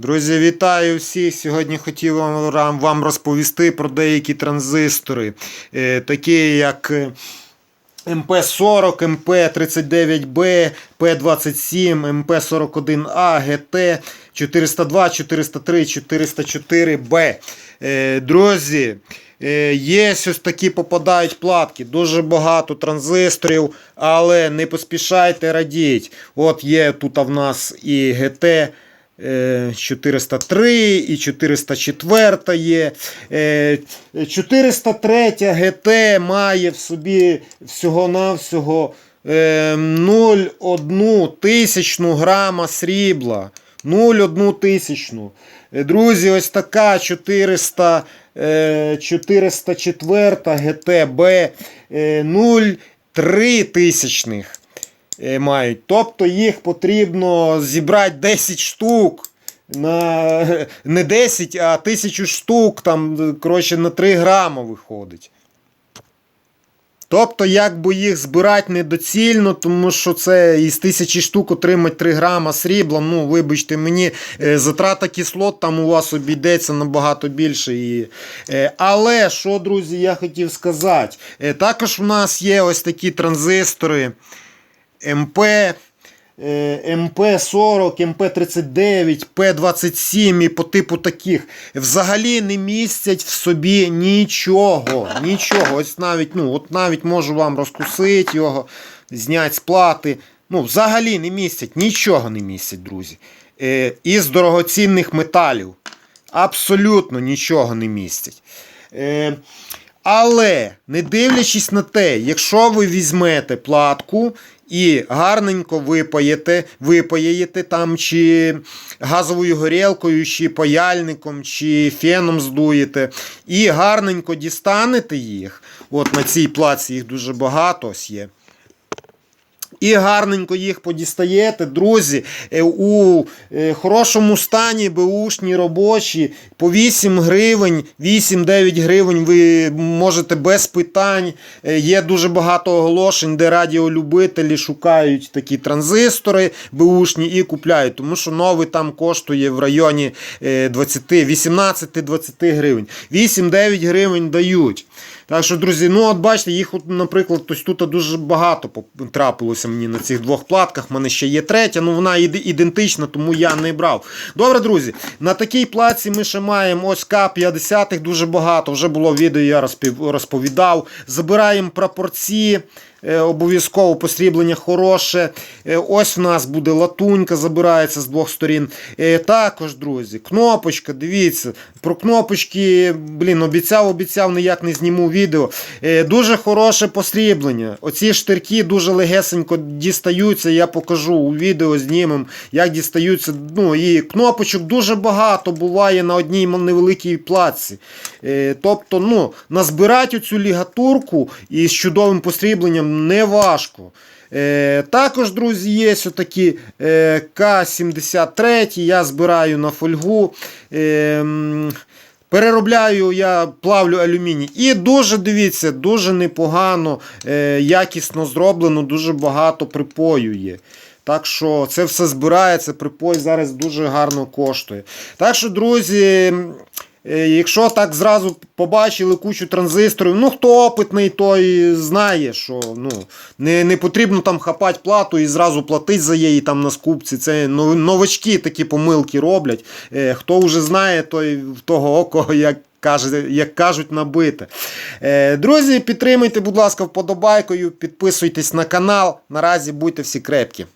Друзі, вітаю всіх! Сьогодні хотів вам, розповісти про деякі транзистори, е, такі як е, МП40, МП39Б, П27, МП41А, ГТ 402, 403, 404Б. Е, Друзі, е, є ось такі попадають платки. Дуже багато транзисторів, але не поспішайте радіть. От є тут в нас і ГТ. Е, 403 і 404 є. Е, 403 ГТ має в собі всього-навсього е, 0,1 тисячну грама срібла. 0,1 тисячну. Е, Друзі, ось така 400, е, 404 ГТБ е, 0,3 тисячних е, мають. Тобто їх потрібно зібрати 10 штук. На, не 10, а 1000 штук, там, коротше, на 3 грама виходить. Тобто, якби їх збирати недоцільно, тому що це із тисячі штук отримати 3 грама срібла. Ну, вибачте мені, е, затрата кислот там у вас обійдеться набагато більше. І... е, Але що, друзі, я хотів сказати. Е, Також в нас є ось такі транзистори МП. е, МП40, МП39, П27 і по типу таких взагалі не містять в собі нічого. Нічого. Ось навіть, ну, от навіть можу вам розкусити його, зняти з плати. Ну, взагалі не містять, нічого не містять, друзі. Е, із дорогоцінних металів. Абсолютно нічого не містять. Е, але, не дивлячись на те, якщо ви візьмете платку і гарненько випаєте, випаєте там чи газовою горілкою, чи паяльником, чи феном здуєте, і гарненько дістанете їх, от на цій платці їх дуже багато є. І гарненько їх подістаєте, друзі. е, У е, хорошому стані беушні робочі по 8 гривень, 8-9 гривень ви можете без питань. Е, Є дуже багато оголошень, де радіолюбителі шукають такі транзистори беушні і купляють, тому що новий там коштує в районі е, 20, 18-20 гривень. 8-9 гривень дають. Так що, друзі, ну от бачите, їх, наприклад, ось тут дуже багато трапилося мені на цих двох платках. У мене ще є третя, ну вона ідентична, тому я не брав. Добре, друзі, на такій платці ми ще маємо ось К-50, дуже багато. Вже було відео, я розповідав. Забираємо прапорці. Е, Обов'язково посріблення хороше. Е, Ось в нас буде латунька, забирається з двох сторін. Е, Також, друзі, кнопочка, дивіться. Про кнопочки, блін, обіцяв, обіцяв, ніяк не зніму відео. Дуже хороше посріблення. Оці штирки дуже легесенько дістаються. Я покажу у відео знімем, як дістаються. Ну, і кнопочок дуже багато буває на одній невеликій платці. Е, Тобто, ну, назбирати оцю лігатурку із чудовим посрібленням не важко. Е, також, друзі, є такі е, К-73, я збираю на фольгу. Е, Переробляю, я плавлю алюміній. І дуже дивіться, дуже непогано, е, якісно зроблено, дуже багато припою є. Так що це все збирається, припой зараз дуже гарно коштує. Так що, друзі, якщо так зразу побачили кучу транзисторів, ну хто опитний, той знає, що ну, не, не потрібно там хапати плату і зразу платити за її там на скупці. Це новачки такі помилки роблять. Е, Хто вже знає, той в того око, як. Каже, як кажуть, набите. Е, друзі, підтримуйте, будь ласка, вподобайкою, підписуйтесь на канал. Наразі будьте всі крепкі.